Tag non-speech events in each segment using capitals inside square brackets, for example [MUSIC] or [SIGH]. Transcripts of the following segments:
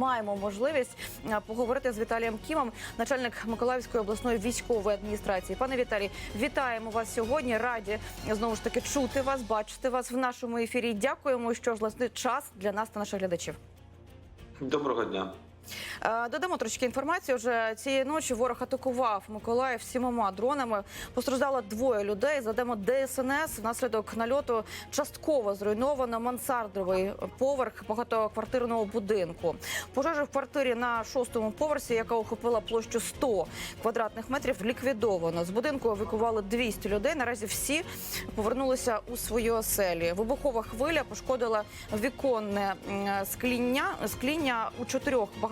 маємо можливість е, поговорити з Віталієм Кімом, начальник Миколаївської обласної військової адміністрації. Пане Віталій, вітаємо вас сьогодні. Раді знову ж таки чути вас, бачити вас в нашому ефірі. Дякуємо, що власне час для нас та наших глядачів. Доброго дня. Е, Додамо трошки інформації. Вже цієї ночі ворог атакував Миколаїв сімома дронами. Постраждало двоє людей. Задамо ДСНС. Внаслідок нальоту частково зруйновано мансардовий поверх багатоквартирного будинку. Пожежа в квартирі на шостому поверсі, яка охопила площу 100 квадратних метрів, ліквідовано. З будинку евакували 200 людей. Наразі всі повернулися у свої оселі. Вибухова хвиля пошкодила віконне скління, скління у чотирьох багатоквартирних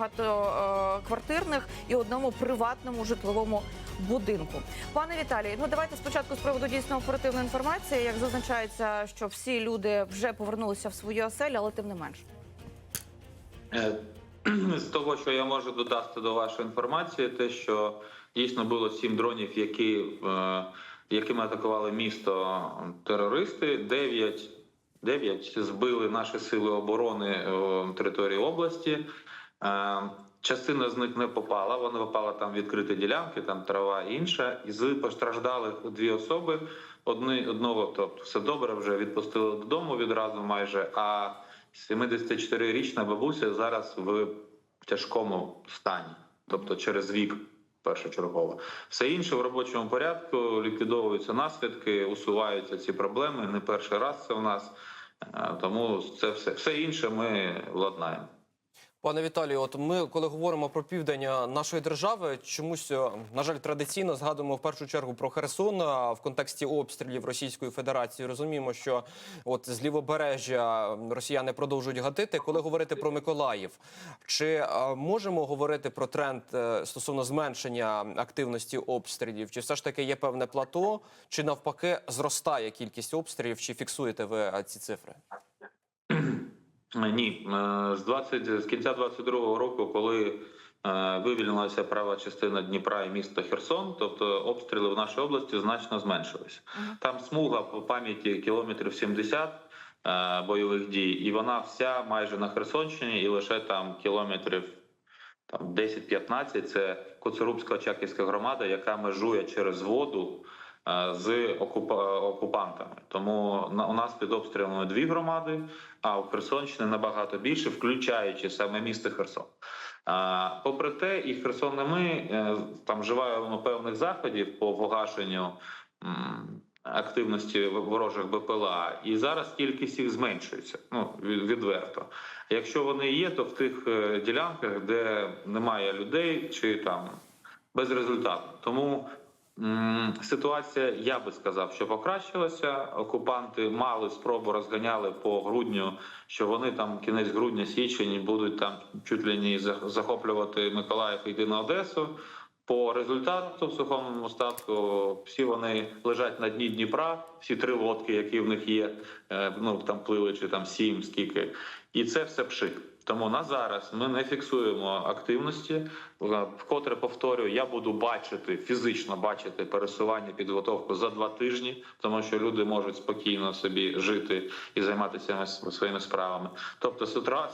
і одному приватному житловому будинку. Пане Віталій, ну давайте спочатку з приводу дійсно оперативної інформації. Як зазначається, що всі люди вже повернулися в свої оселі, але тим не менш. Е, [CLEARS THROAT] З того, що я можу додати до вашої інформації, те, що дійсно було сім дронів, які, е, якими атакували місто терористи. Дев'ять збили наші сили оборони е, території області. Е, Частина з них не попала. Вона попала там в відкриті ділянки, там трава і інша. І з постраждалих дві особи. Одни одного, тобто все добре, вже відпустили додому відразу майже. А 74-річна бабуся зараз в тяжкому стані, тобто через вік. Першочергово все інше в робочому порядку ліквідовуються наслідки, усуваються ці проблеми. Не перший раз це у нас, Е, тому це все, все інше ми владнаємо. Пане Віталію, от ми, коли говоримо про південь нашої держави, чомусь, е, на жаль, традиційно згадуємо в першу чергу про Херсон в контексті обстрілів Російської Федерації. Розуміємо, що от з лівобережжя росіяни продовжують гатити. Коли говорити про Миколаїв, чи е, можемо говорити про тренд е, стосовно зменшення активності обстрілів? Чи все ж таки є певне плато, чи навпаки зростає кількість обстрілів? Чи фіксуєте ви ці цифри? [CLEARS THROAT] [CLEARS THROAT] Ні, е, з 20, з кінця 22-го року, коли е, вивільнилася права частина Дніпра і міста Херсон, тобто обстріли в нашій області значно зменшилися. Там смуга по пам'яті кілометрів 70 е, бойових дій, і вона вся майже на Херсонщині, і лише там кілометрів там 10-15 це Коцерубська Очаківська громада, яка межує через воду з окупа- окупантами. Тому у нас під обстрілами дві громади, а у Херсонщини набагато більше, включаючи саме місто Херсон. Попри те, і Херсон і ми е, там вживаємо певних заходів по погашенню активності ворожих БПЛА, і зараз кількість їх зменшується. Ну від- відверто. Якщо вони є, то в тих е, ділянках, де немає людей, чи там безрезультатно. Тому ситуація, я би сказав, що покращилася. Окупанти мали спробу розганяли по грудню, що вони там кінець грудня, січень будуть там чуть ли не захоплювати Миколаїв і йти на Одесу. По результату в сухому остатку всі вони лежать на дні Дніпра, всі три лодки, які в них є, е, ну там плили чи там сім, скільки, і це все пшик. Тому на зараз ми не фіксуємо активності. Е, Вкотре повторюю, я буду бачити фізично бачити пересування, підготовку за два тижні, тому що люди можуть спокійно собі жити і займатися своїми справами. Тобто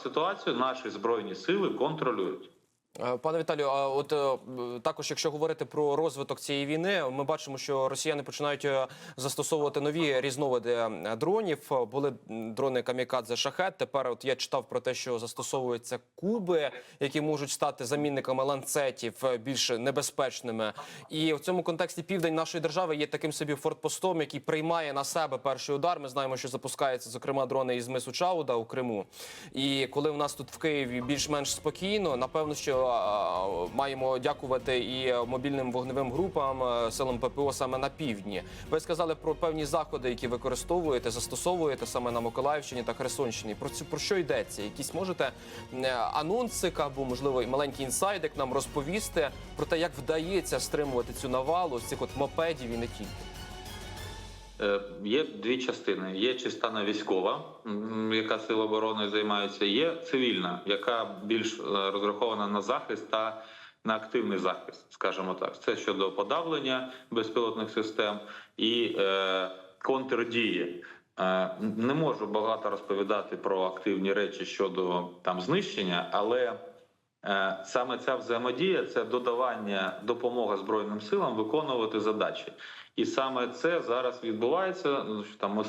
ситуацію наші збройні сили контролюють. Е, Пане Віталію, а от е, також, якщо говорити про розвиток цієї війни, ми бачимо, що росіяни починають е, застосовувати нові різновиди дронів. Були дрони камікадзе шахет. Тепер от я читав про те, що застосовуються куби, які можуть стати замінниками ланцетів більш небезпечними. І в цьому контексті південь нашої держави є таким собі фортпостом, який приймає на себе перший удар. Ми знаємо, що запускаються зокрема дрони із мису Чауда у Криму. І коли в нас тут в Києві більш-менш спокійно, напевно, що а, маємо дякувати і мобільним вогневим групам е, силам ППО саме на півдні. Ви сказали про певні заходи, які використовуєте, застосовуєте саме на Миколаївщині та Херсонщині. Про про що йдеться? Якісь можете е, анонсик або можливо і маленький інсайдик нам розповісти про те, як вдається стримувати цю навалу з цих от мопедів і не тільки. Е, Є дві частини: є частина військова, яка сил оборони займається, є цивільна, яка більш е, розрахована на захист та на активний захист, скажімо так. Це щодо подавлення безпілотних систем і е, контрдії. Е, Не можу багато розповідати про активні речі щодо там знищення, але Саме ця взаємодія це додавання допомоги збройним силам виконувати задачі, і саме це зараз відбувається. ну, Там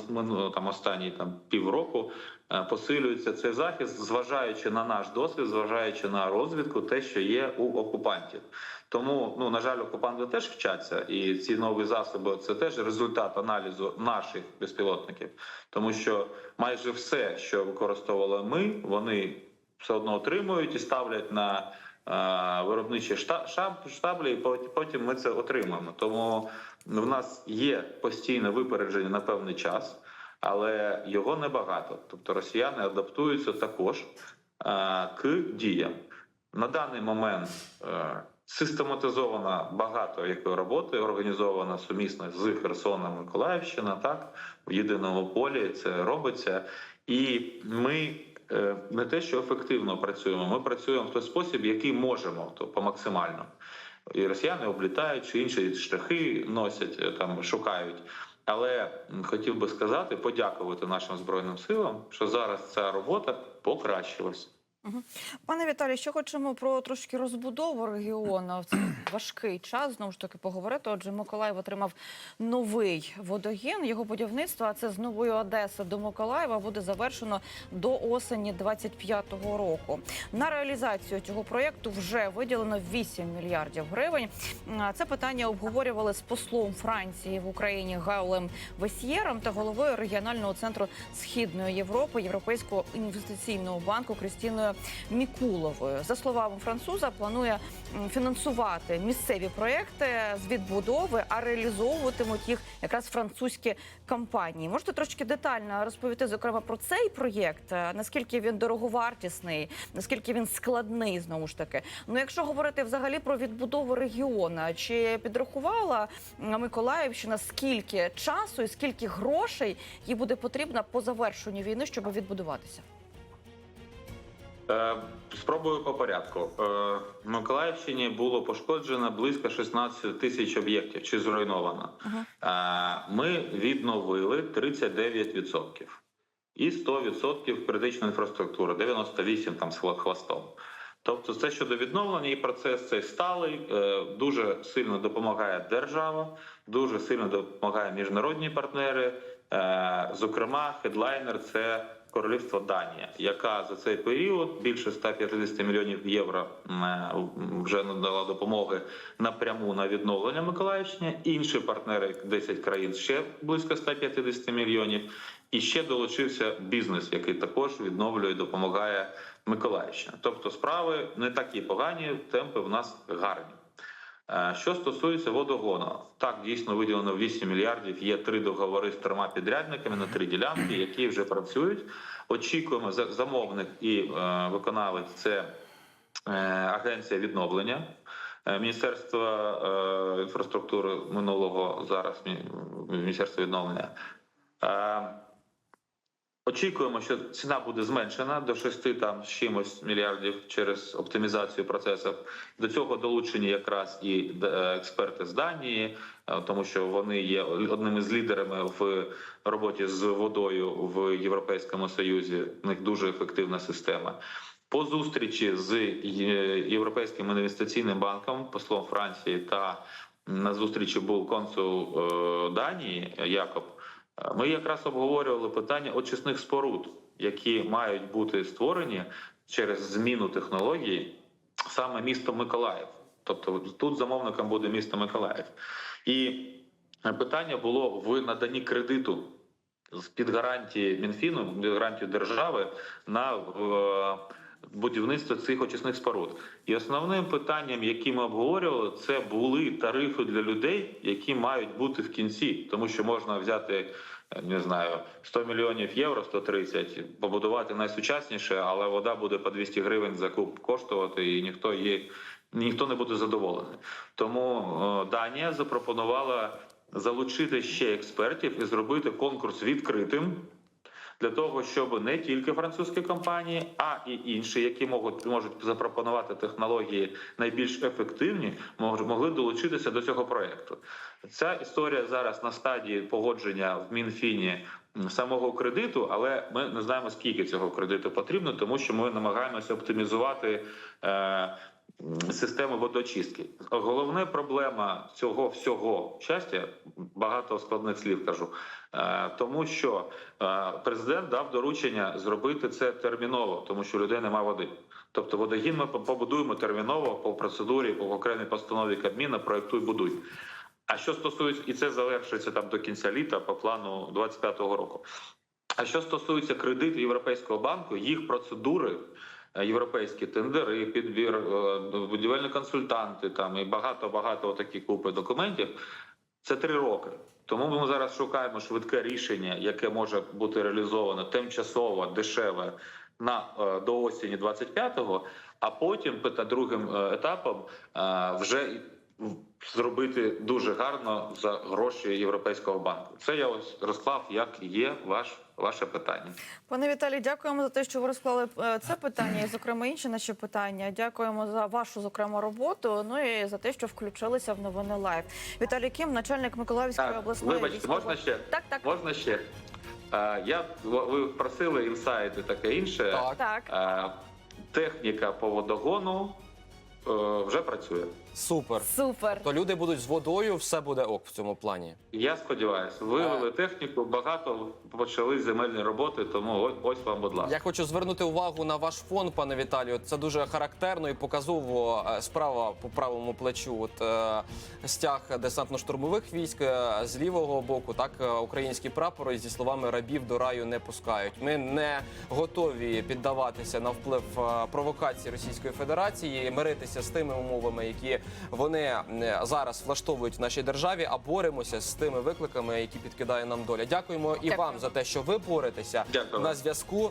там останні там півроку е, посилюється цей захист, зважаючи на наш досвід, зважаючи на розвідку, те, що є у окупантів. Тому, ну на жаль, окупанти теж вчаться, і ці нові засоби це теж результат аналізу наших безпілотників, тому що майже все, що використовували ми, вони все одно отримують і ставлять на е, виробничі шта- штаблі, і пот- потім ми це отримаємо. Тому в нас є постійне випередження на певний час, але його небагато. Тобто росіяни адаптуються також е, к діям. На даний момент е, систематизовано багато якої роботи, організована сумісно з Херсоном Миколаївщина, так в єдиному полі це робиться, і ми не те, що ефективно працюємо, ми працюємо в той спосіб, який можемо, тобто максимально. І росіяни облітають чи інші шляхи носять е, там, шукають. Але хотів би сказати, подякувати нашим збройним силам, що зараз ця робота покращилась. Пане Віталій, ще хочемо про трошки розбудову регіону в цей [CLEARS THROAT] важкий час. Знову ж таки поговорити. Отже, Миколаїв отримав новий водогін. Його будівництво, а це з нової Одеси до Миколаєва, буде завершено до осені 25-го року. На реалізацію цього проєкту вже виділено 8 мільярдів гривень. Це питання обговорювали з послом Франції в Україні Гаулем Весьєром та головою регіонального центру Східної Європи Європейського інвестиційного банку Крістіною Мікуловою. За словами француза, планує фінансувати місцеві проекти з відбудови, а реалізовуватимуть їх якраз французькі компанії. Можете трошки детально розповісти зокрема про цей проєкт, е, наскільки він дороговартісний, наскільки він складний знову ж таки. Ну якщо говорити взагалі про відбудову регіону, чи підрахувала Миколаївщина скільки часу і скільки грошей їй буде потрібно по завершенню війни, щоб відбудуватися? Е, Спробую по порядку. Е, В Миколаївщині було пошкоджено близько 16 тисяч об'єктів чи зруйновано. Е, Ми відновили 39% і 100% критичної інфраструктури, 98 там з хвостом. Тобто, це щодо відновлення, і процес цей сталий. Дуже сильно допомагає держава, дуже сильно допомагає міжнародні партнери. Зокрема, хедлайнер це королівство Данія, яка за цей період більше 150 мільйонів євро е, вже надала допомоги напряму на відновлення Миколаївщини. Інші партнери 10 країн ще близько 150 мільйонів. І ще долучився бізнес, який також відновлює, допомагає Миколаївщині. Тобто справи не такі погані, темпи в нас гарні. Е, Що стосується водогону, так дійсно виділено 8 мільярдів. Є три договори з трьома підрядниками на три ділянки, які вже працюють. Очікуємо за- замовник і е, виконавець це е, агенція відновлення. Міністерство е, інфраструктури минулого зараз Міністерство відновлення. Е, Очікуємо, що ціна буде зменшена до 6 там з чимось мільярдів через оптимізацію процесів. До цього долучені якраз і е, експерти з Данії, е, тому що вони є одними з лідерами в роботі з водою в Європейському Союзі. У них дуже ефективна система. По зустрічі з Європейським інвестиційним банком, послом Франції та на зустрічі був консул е, Данії Якоб. Е, Ми якраз обговорювали питання очисних споруд, які мають бути створені через зміну технологій саме місто Миколаїв. Тобто тут замовником буде місто Миколаїв. І е, питання було в наданні кредиту під гарантії Мінфіну, під гарантію держави на будівництво цих очисних споруд. І основним питанням, яке ми обговорювали, це були тарифи для людей, які мають бути в кінці, тому що можна взяти. е, Не знаю, 100 мільйонів євро, 130, побудувати найсучасніше, але вода буде по 200 гривень за куб коштувати, і ніхто її ніхто не буде задоволений. Тому е, Данія запропонувала залучити ще експертів і зробити конкурс відкритим для того, щоб не тільки французькі компанії, а і інші, які можуть можуть запропонувати технології найбільш ефективні, могли долучитися до цього проекту. Ця історія зараз на стадії погодження в Мінфіні самого кредиту, але ми не знаємо скільки цього кредиту потрібно, тому що ми намагаємося оптимізувати. Системи водоочистки. Головна проблема цього всього щастя, багато складних слів кажу, е, тому що е, президент дав доручення зробити це терміново, тому що людей немає води. Тобто водогін ми побудуємо терміново по процедурі, по окремій постанові Кабміна, проектуй будуй. А що стосується, і це завершується там до кінця літа по плану 25-го року. А що стосується кредитів Європейського банку, їх процедури, європейські тендери, підбір, е, будівельні консультанти, там і багато багато таких купи документів. Це три роки. Тому ми зараз шукаємо швидке рішення, яке може бути реалізовано тимчасово, дешеве на е, до осені 25-го, а потім пита другим е, етапом е, вже зробити дуже гарно за гроші Європейського банку. Це я ось розклав, як є ваш ваше питання. Пане Віталій, дякуємо за те, що ви розклали е, це питання, і зокрема інші наші питання. Дякуємо за вашу зокрема роботу. Ну і за те, що включилися в новини лайв. Віталій Кім, начальник Миколаївської Так, обласної вибачте, військової- можна ще? Так, так, Можна ще? Е, Я ви просили інсайти, таке інше. Так. так. Е, Техніка по водогону вже працює. Супер. Супер. То люди будуть з водою, все буде ок в цьому плані. Я сподіваюся, вивели техніку, багато почали земельні роботи, тому ось, ось вам, будь ласка. Я хочу звернути увагу на ваш фон, пане Віталію. Це дуже характерно і показово е, справа по правому плечу. От е, стяг десантно-штурмових військ е, з лівого боку, так е, український прапор зі словами рабів до раю не пускають. Ми не готові піддаватися на вплив е, провокації Російської Федерації, миритися з тими умовами, які вони зараз влаштовують в нашій державі, а боремося з тими викликами, які підкидає нам доля. Дякуємо і Дякую. вам за те, що ви боретеся Дякую. на зв'язку.